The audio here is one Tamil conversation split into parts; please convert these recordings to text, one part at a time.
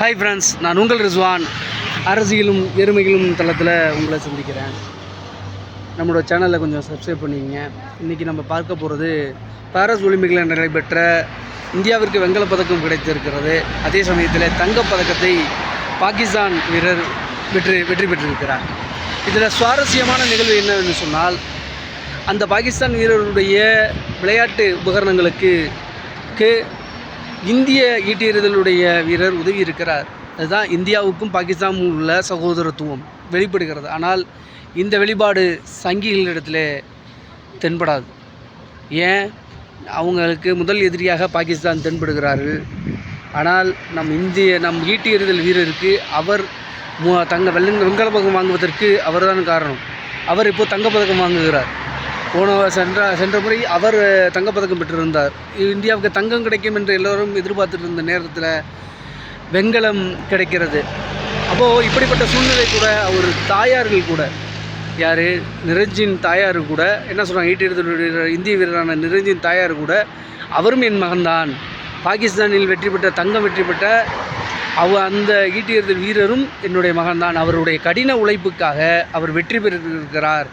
ஹாய் ஃப்ரெண்ட்ஸ் நான் உங்கள் ரிஸ்வான். அரசியலும் எருமைகளும் தளத்தில் உங்களை சந்திக்கிறேன். நம்மளோட சேனலில் கொஞ்சம் சப்ஸ்கிரைப் பண்ணிக்கங்க. இன்றைக்கி நம்ம பார்க்க போகிறது பாரஸ் ஒலிம்பிக்கில் நடைபெற்ற இந்தியாவிற்கு வெண்கலப் பதக்கம் கிடைத்திருக்கிறது. அதே சமயத்தில் தங்கப் பதக்கத்தை பாகிஸ்தான் வீரர் வெற்றி வெற்றி பெற்றிருக்கிறார். இதில் சுவாரஸ்யமான நிகழ்வு என்னவென்று சொன்னால் அந்த பாகிஸ்தான் வீரருடைய விளையாட்டு உபகரணங்களுக்கு இந்திய ஈட்டியெறிதலுடைய வீரர் உதவி இருக்கிறார். அதுதான் இந்தியாவுக்கும் பாகிஸ்தானுக்கும் உள்ள சகோதரத்துவம் வெளிப்படுகிறது. ஆனால் இந்த வெளிப்பாடு சங்கிகளிடத்தில் தென்படாது. ஏன்? அவங்களுக்கு முதல் எதிரியாக பாகிஸ்தான் தென்படுகிறார்கள். ஆனால் நம் இந்திய நம் ஈட்டி எறிதல் வீரருக்கு அவர் மு- தங்க வெள்ள வெண்கல பதக்கம் வாங்குவதற்கு அவர்தான் காரணம். அவர் இப்போது தங்கப்பதக்கம் வாங்குகிறார். போன சென்ற சென்ற முறை அவர் தங்கப்பதக்கம் பெற்றிருந்தார். இந்தியாவுக்கு தங்கம் கிடைக்கும் என்று எல்லோரும் எதிர்பார்த்துட்டு இருந்த நேரத்தில் வெண்கலம் கிடைக்கிறது. அப்போது இப்படிப்பட்ட சூழ்நிலை கூட அவர் தாயார்கள் கூட யார்? நிரஞ்சின் தாயார் கூட என்ன சொல்கிறாங்க ஈட்டியெடுத்தல் வீரர் இந்திய வீரரான நிரஞ்சின் தாயார் கூட அவரும் என் மகன்தான். பாகிஸ்தானில் வெற்றி பெற்ற தங்கம் வெற்றி பெற்ற அவ அந்த ஈட்டியெறிதல் வீரரும் என்னுடைய மகன்தான். அவருடைய கடின உழைப்புக்காக அவர் வெற்றி பெற்றிருக்கிறார்.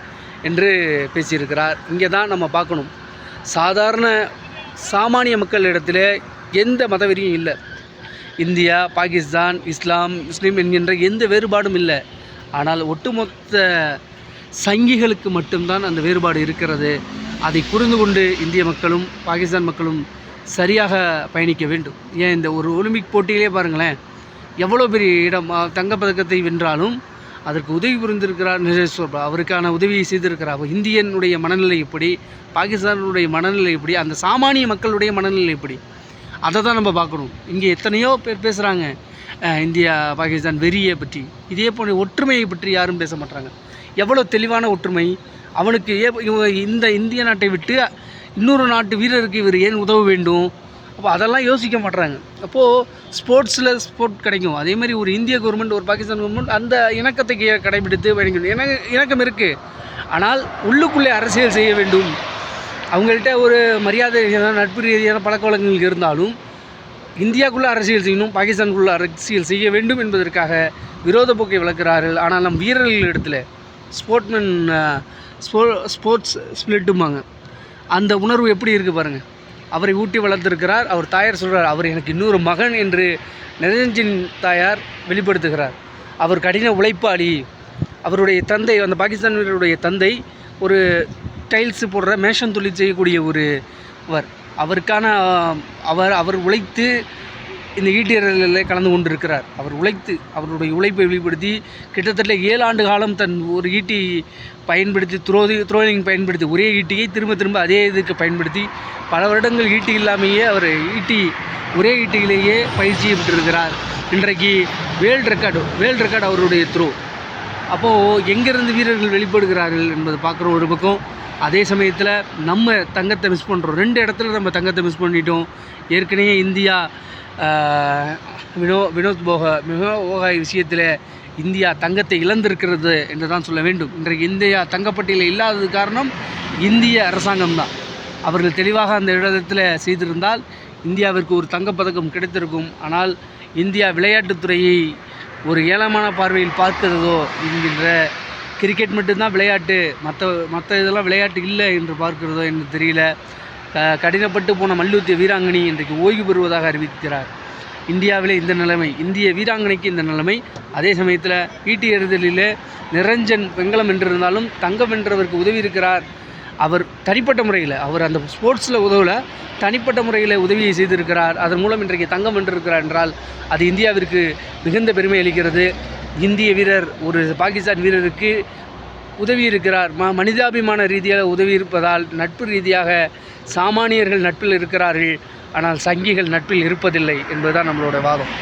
என்று பேசியிருக்கிறார். இங்கே தான் நம்ம பார்க்கணும். சாதாரண சாமானிய மக்களிடத்தில் எந்த மதவெறியும் இல்லை. இந்தியா பாகிஸ்தான் இஸ்லாம் முஸ்லீம் என்கின்ற எந்த வேறுபாடும் இல்லை. ஆனால் ஒட்டுமொத்த சங்கிகளுக்கு மட்டும்தான் அந்த வேறுபாடு இருக்கிறது. அதை புரிந்து கொண்டு இந்திய மக்களும் பாகிஸ்தான் மக்களும் சரியாக பயணிக்க வேண்டும். ஏன் இந்த ஒரு ஒலிம்பிக் போட்டியிலே பாருங்களேன் எவ்வளோ பெரிய இடம் தங்கப்பதக்கத்தை வென்றாலும் அதற்கு உதவி புரிந்திருக்கிறார் நிரேஷ் சோப்ரா. அவருக்கான உதவியை செய்திருக்கிறார். அப்போ இந்தியனுடைய மனநிலை எப்படி? பாகிஸ்தானுடைய மனநிலை எப்படி? அந்த சாமானிய மக்களுடைய மனநிலை எப்படி? அதை தான் நம்ம பார்க்கணும். இங்கே எத்தனையோ பேர் பேசுகிறாங்க இந்தியா பாகிஸ்தான் வெறியை பற்றி. இதே போன்ற ஒற்றுமையை பற்றி யாரும் பேச மாட்டாங்க எவ்வளோ தெளிவான ஒற்றுமை. அவனுக்கு ஏ இந்த இந்திய நாட்டை விட்டு இன்னொரு நாட்டு வீரருக்கு இவர் ஏன் உதவ வேண்டும்? அப்போ அதெல்லாம் யோசிக்க மாட்றாங்க. அப்போது ஸ்போர்ட்ஸில் ஸ்போர்ட் கிடைக்கும். அதே மாதிரி ஒரு இந்திய கவர்மெண்ட் ஒரு பாகிஸ்தான் கவர்மெண்ட் அந்த இணக்கத்தை கடைபிடித்து பயணிக்கணும் இண இணக்கம் இருக்குது ஆனால் உள்ளுக்குள்ளே அரசியல் செய்ய வேண்டும். அவங்கள்ட்ட ஒரு மரியாதை ரீதியான நட்பு ரீதியான பழக்க வழக்கங்கள் இருந்தாலும் இந்தியாவுக்குள்ளே அரசியல் செய்யணும் பாகிஸ்தானுக்குள்ளே அரசியல் செய்ய வேண்டும் என்பதற்காக விரோத போக்கை வளர்க்கிறார்கள். ஆனால் நம் வீரர்கள் இடத்துல ஸ்போர்ட்மேன் ஸ்போ ஸ்போர்ட்ஸ் ஸ்பிளிட்டுமாங்க அந்த உணர்வு எப்படி இருக்குது பாருங்கள் அவரை ஊட்டி வளர்த்திருக்கிறார். அவர் தாயார் சொல்கிறார் அவர் எனக்கு இன்னொரு மகன் என்று நிரஞ்சன் தாயார் வெளிப்படுத்துகிறார். அவர் கடின உழைப்பாளி. அவருடைய தந்தை அந்த பாகிஸ்தானியருடைய தந்தை ஒரு டைல்ஸ் போடுற மேஷன் தொழில் செய்யக்கூடிய ஒரு அவர் அவருக்கான அவர் அவர் உழைத்து இந்த ஈட்டியர்களில் கலந்து கொண்டிருக்கிறார். அவர் உழைத்து அவருடைய உழைப்பை வெளிப்படுத்தி கிட்டத்தட்ட ஏழு ஆண்டு காலம் தன் ஒரு ஈட்டி பயன்படுத்தி த்ரோதி த்ரோலிங் பயன்படுத்தி ஒரே ஈட்டியை திரும்ப திரும்ப அதே இதுக்கு பயன்படுத்தி பல வருடங்கள் ஈட்டி இல்லாமையே அவர் ஈட்டி ஒரே ஈட்டியிலேயே பயிற்சி பெற்றிருக்கிறார். இன்றைக்கு வேர்ல்டு ரெக்கார்டு வேர்ல்டு ரெக்கார்டு அவருடைய த்ரோ. அப்போது எங்கேருந்து வீரர்கள் வெளிப்படுகிறார்கள் என்பதை பார்க்குற ஒரு பக்கம் அதே சமயத்தில் நம்ம தங்கத்தை மிஸ் பண்ணுறோம் ரெண்டு இடத்துல நம்ம தங்கத்தை மிஸ் பண்ணிட்டோம். ஏற்கனவே இந்தியா வினோ வினோத் போக மிக விஷயத்தில் இந்தியா தங்கத்தை இழந்திருக்கிறது என்று தான் சொல்ல வேண்டும். இன்றைக்கு இந்தியா தங்கப்பட்டியலில் இல்லாதது காரணம் இந்திய அரசாங்கம் தான். அவர்கள் தெளிவாக அந்த இடத்தில் செய்திருந்தால் இந்தியாவிற்கு ஒரு தங்கப்பதக்கம் கிடைத்திருக்கும். ஆனால் இந்தியா விளையாட்டுத்துறையை ஒரு ஏளனமான பார்வையில் பார்க்கிறதோ என்கின்ற கிரிக்கெட் மட்டும்தான் விளையாட்டு. மற்ற மற்ற இதெல்லாம் விளையாட்டு இல்லை என்று பார்க்கிறதோ என்று தெரியல. க- கடினப்பட்டு போன மல்யுத்த வீராங்கனை இன்றைக்கு ஓய்வு பெறுவதாக அறிவிக்கிறார். இந்தியாவிலே இந்த நிலைமை இந்திய வீராங்கனைக்கு இந்த நிலைமை அதே சமயத்தில் ஈட்டி எறிதலில் நிரஞ்சன் வெங்கலம் வென்றிருந்தாலும் தங்கம் வென்றவருக்கு உதவி இருக்கிறார். அவர் தனிப்பட்ட முறையில் அவர் அந்த ஸ்போர்ட்ஸில் உதவல தனிப்பட்ட முறையில் உதவியை செய்திருக்கிறார். அதன் மூலம் இன்றைக்கு தங்கம் வென்றிருக்கிறார் என்றால் அது இந்தியாவிற்கு மிகுந்த பெருமை அளிக்கிறது. இந்திய வீரர் ஒரு பாகிஸ்தான் வீரருக்கு உதவி இருக்கிறார். ம மனிதாபிமான ரீதியாக உதவி இருப்பதால் நட்பு ரீதியாக சாமானியர்கள் நட்பில் இருக்கிறார்கள் ஆனால் சங்கிகள் நட்பில் இருப்பதில்லை என்பதுதான் நம்மளோட வாதம்.